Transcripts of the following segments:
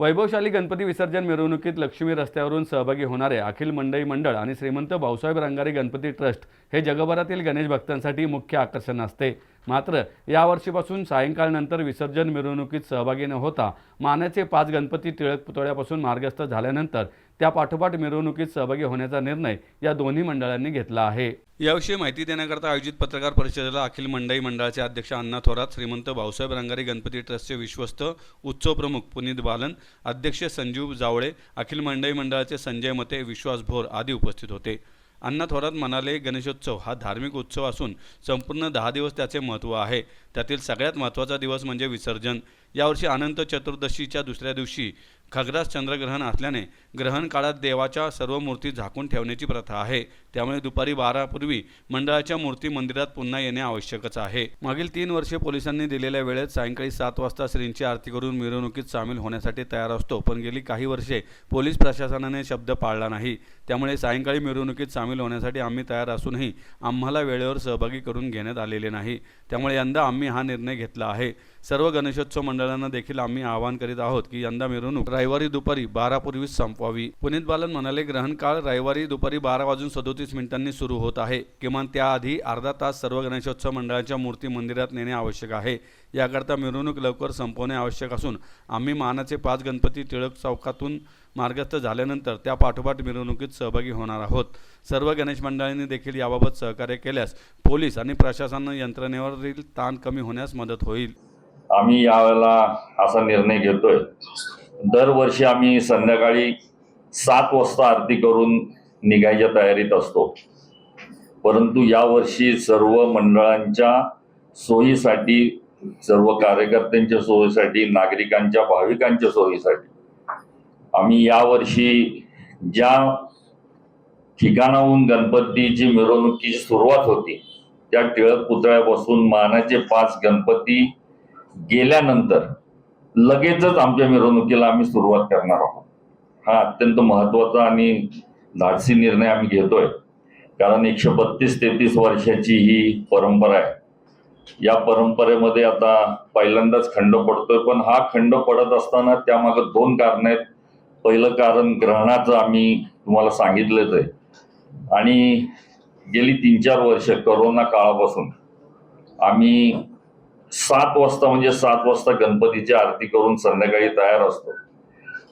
वैभवशाली गणपती विसर्जन मिरवणुकीत लक्ष्मी रस्त्यावरून सहभागी होणारे अखिल मंडई मंडळ आणि श्रीमंत भाऊसाहेब रंगारी गणपती ट्रस्ट हे जगभरातील गणेश भक्तांसाठी मुख्य आकर्षण असते. मात्र यावर्षीपासून सायंकाळनंतर विसर्जन मिरवणुकीत सहभागी न होता. मानाचे पाच गणपती टिळक पुतळ्यापासून मार्गस्थ झाल्यानंतर त्या पाठोपाठ मिरवणुकीत सहभागी होण्याचा निर्णय या दोन्ही मंडळांनी घेतला आहे. याविषयी माहिती देण्याकरता आयोजित पत्रकार परिषदेला अखिल मंडई मंडळाचे अध्यक्ष अण्णा थोरात श्रीमंत भाऊसाहेब रंगारी गणपती ट्रस्टचे विश्वस्त उत्सव प्रमुख पुनीत बालन अध्यक्ष संजीव जावळे अखिल मंडई मंडळाचे संजय मते विश्वास भोर आदी उपस्थित होते. अण्णा थोरात म्हणाले गणेशोत्सव हा धार्मिक उत्सव असून संपूर्ण दहा दिवस त्याचे महत्त्व आहे. त्यातील सगळ्यात महत्त्वाचा दिवस म्हणजे विसर्जन. यावर्षी अनंत चतुर्दशीच्या दुसऱ्या दिवशी खग्रास चंद्रग्रहण असल्याने ग्रहण काळात देवाच्या सर्व मूर्ती झाकून ठेवण्याची प्रथा आहे. त्यामुळे दुपारी बारापूर्वी मंडळाच्या मूर्ती मंदिरात पुन्हा येणे आवश्यकच आहे. मागील तीन वर्षे पोलिसांनी दिलेल्या वेळेत सायंकाळी सात वाजता श्रींची आरती करून मिरवणुकीत सामील होण्यासाठी तयार असतो. पण गेली काही वर्षे पोलीस प्रशासनाने शब्द पाळला नाही. त्यामुळे सायंकाळी मिरवणुकीत सामील होण्यासाठी आम्ही तयार असूनही आम्हाला वेळेवर सहभागी करून घेण्यात आलेले नाही. त्यामुळे यंदा आम्ही हा निर्णय घेतला आहे. सर्व गणेशोत्सव मंडळांना देखील आम्ही आवाहन करीत आहोत की यंदा मिरवणूक रविवारी दुपारी बारापूर्वीच संपवावी. पुनीत बालन म्हणाले ग्रहण काळ रविवारी दुपारी बारा वाजून सदोतीस मिनिटांनी सुरू होत आहे. किमान त्याआधी अर्धा तास सर्व गणेशोत्सव मंडळाच्या मूर्ती मंदिरात नेणे आवश्यक आहे. याकरता मिरवणूक लवकर संपवणे आवश्यक असून आम्ही मानाचे पाच गणपती टिळक चौकातून मार्गस्थ झाल्यानंतर त्या पाठोपाठ मिरवणुकीत सहभागी होणार आहोत. सर्व गणेश मंडळांनी देखील याबाबत सहकार्य केल्यास पोलीस आणि प्रशासन यंत्रणेवरील ताण कमी होण्यास मदत होईल. आम्ही यावेळेला असा निर्णय घेतोय. दरवर्षी आम्ही संध्याकाळी सात वाजता आरती करून निघायच्या तयारीत असतो. परंतु यावर्षी सर्व मंडळांच्या सोयीसाठी सर्व कार्यकर्त्यांच्या सोयीसाठी नागरिकांच्या भाविकांच्या सोयीसाठी आम्ही यावर्षी ज्या ठिकाणाहून गणपतीची मिरवणुकीची सुरुवात होती त्या टिळक पुतळ्यापासून मानाचे पाच गणपती गेल्यानंतर लगेचच आमच्या मिरवणुकीला आम्ही सुरुवात करणार आहोत. हा अत्यंत महत्त्वाचा आणि धाडसी निर्णय आम्ही घेतोय. कारण एकशे बत्तीस तेहतीस वर्षाची ही परंपरा आहे. या परंपरेमध्ये आता पहिल्यांदाच खंड पडतोय पण हा खंड पडत असताना त्यामागे दोन कारण आहेत. पहिलं कारण ग्रहणाचं आम्ही तुम्हाला सांगितलंच आहे. आणि गेली तीन चार वर्ष करोना काळापासून आम्ही सात वाजता म्हणजे सात वाजता गणपतीची आरती करून संध्याकाळी तयार असतो.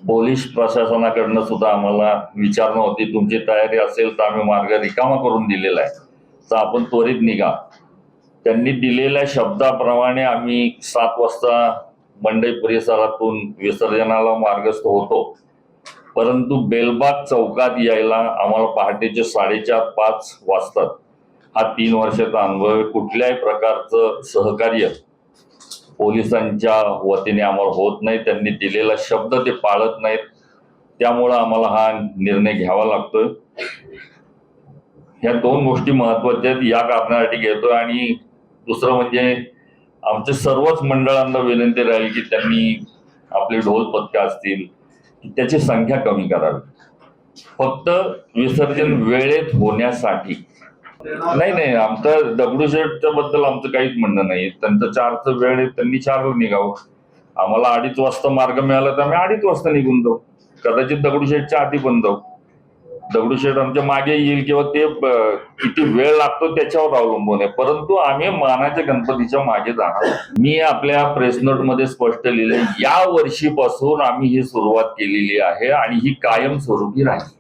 पोलीस प्रशासनाकडनं सुद्धा आम्हाला विचारणं होती तुमची तयारी असेल तर आम्ही मार्ग रिकामा करून दिलेला आहे. तर आपण त्वरित निघा. त्यांनी दिलेल्या शब्दाप्रमाणे आम्ही सात वाजता मंडई परिसरातून विसर्जनाला मार्गस्थ होतो. परंतु बेलबाग चौकात यायला आम्हाला पहाटेचे साडेचार पाच वाजतात. हा तीन वर्षाचा अनुभव कुठल्याही प्रकारचं सहकार्य पोलिसांच्या वतीने आम्हाला होत नाही त्यांनी दिलेला शब्द ते पाळत नाहीत. त्यामुळं आम्हाला हा निर्णय घ्यावा लागतोय. ह्या दोन गोष्टी महत्त्वाच्या आहेत या कारणासाठी घेतोय आणि दुसरं म्हणजे आमच्या सर्वच मंडळांना विनंती राहील की त्यांनी आपले ढोल पथकं असतील त्याची संख्या कमी करावी. फक्त विसर्जन वेळेत होण्यासाठी नाही नाही आमचं दगडूशेठच्या बद्दल आमचं काहीच म्हणणं नाही. त्यांचं चारचं वेळ आहे त्यांनी चारला निघावं. आम्हाला अडीच वाजता मार्ग मिळाला तर आम्ही अडीच वाजता निघून जाऊ. कदाचित दगडूशेठच्या आधी पण जाऊ. दगडूशेठ आमच्या मागे येईल किंवा ते किती वेळ लागतो त्याच्यावर अवलंबून आहे. परंतु आम्ही मानाच्या गणपतीच्या मागे जाणार मी आपल्या प्रेस नोटमध्ये स्पष्ट लिहिले या वर्षीपासून आम्ही ही सुरुवात केलेली आहे आणि ही कायम स्वरूपी राहील.